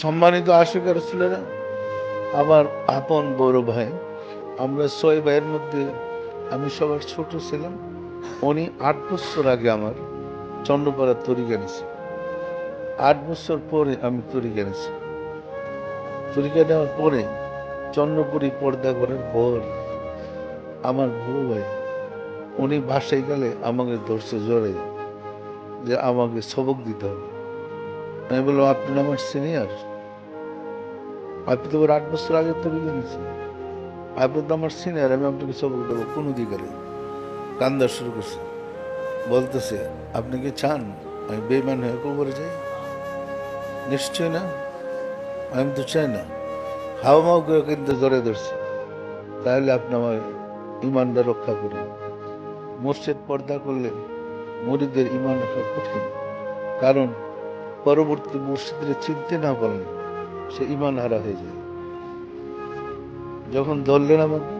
সম্মানিত আশিকার ছেলেরা, আমার আপন বড় ভাই, আমরা ছয় ভাইয়ের মধ্যে আমি সবার ছোট ছিলাম, উনি আট বছর আগে আমার চন্দ্রপাড়ার তরিকা নিছে আট বছর পরে আমি তরিকা নিছি তরিকা নেওয়ার পরে চন্দ্রপুরি পর্দা করার পর আমার বড় ভাই, উনি বাসায় গেলে আমাকে ধরছে জোরে যে আমাকে সবক দিতে হবে। আমি বললাম, আপনি আমার সিনিয়র। আপনি তো আট বছর আগে তরিকা নিয়েছেন আপনি তো আমার সিনিয়র, আমি আপনাকে সবক দেবো। কোন অধিকারে কান্দা শুরু করছে। বলতেছে, আপনি কি চান আমি বেমান হয়ে কবরে যাই? নিশ্চয় না। আমি তো চাই না। হাওয়া করে কিন্তু ধরে ধরছে। তাহলে আপনি আমার ইমানটা রক্ষা করুন। মসজিদ পর্দা করলে মরিদের ইমান রাখা কঠিন। কারণ পরবর্তী মসজিদে চিনতে না পারলে সে ইমান হারা হয়ে যায়। যখন ধরলেন আমাকে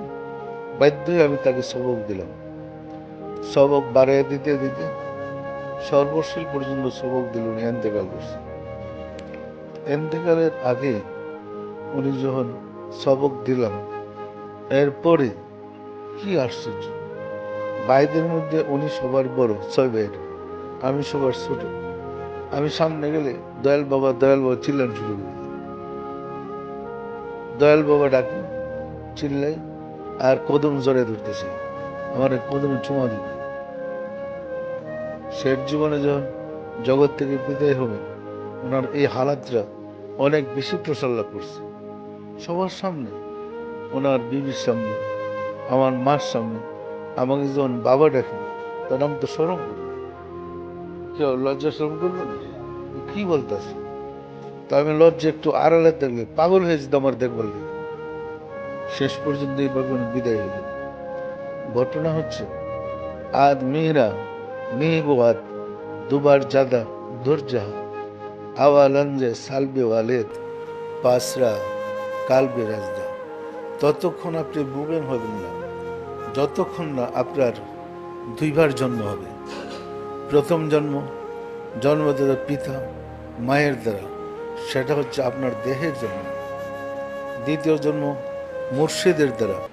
বাধ্যই আমি তাকে সবক দিলাম। সবক বাড়িয়ে দিতে দিতে সর্বশীল পর্যন্ত সবক দিল উনি, এন্তেকাল করছে। এন্তেকালের আগে উনি যখন সবক দিলাম, এরপরে কি আশ্চর্য। ভাইদের মধ্যে উনি সবার বড়, ছয় ভাইয়ের। আমি সবার ছোট। আমি সামনে গেলে দয়াল বাবা দয়াল বাবা চিল্লান শুরু করে দয়াল বাবা ডাকে চিল্লাই আর কদম জড়ে ধরতেছে। আমার কদমে চুমা দিবে শেষ জীবনে যখন জগৎ থেকে বিদায় হবে, ওনার এই হালাতটা অনেক বেশি প্রসার লাভ করছে। সবার সামনে, ওনার বিবির সামনে, আমার মার সামনে, আমাকে যখন বাবা ডাকে তখন আমি তো সরম করি। লজ্জা সরম করব কি তো আমি লজ্জা একটু আড়ালে পাগল। শেষ পর্যন্ত উনি বিদায় হইল ঘটনা হচ্ছে দুবার জাদা আওয়ালঞ্জে সালবে ওয়ালেদ কালবে রাজদা। ততক্ষণ আপনি বুবেন হবেন না, যতক্ষণ না আপনার দুইবার জন্ম হবে। প্রথম জন্ম জন্ম দ্বারা পিতা, মায়ের দ্বারা, সেটা হচ্ছে আপনার দেহের জন্ম। দ্বিতীয় জন্ম মুর্শিদের দ্বারা।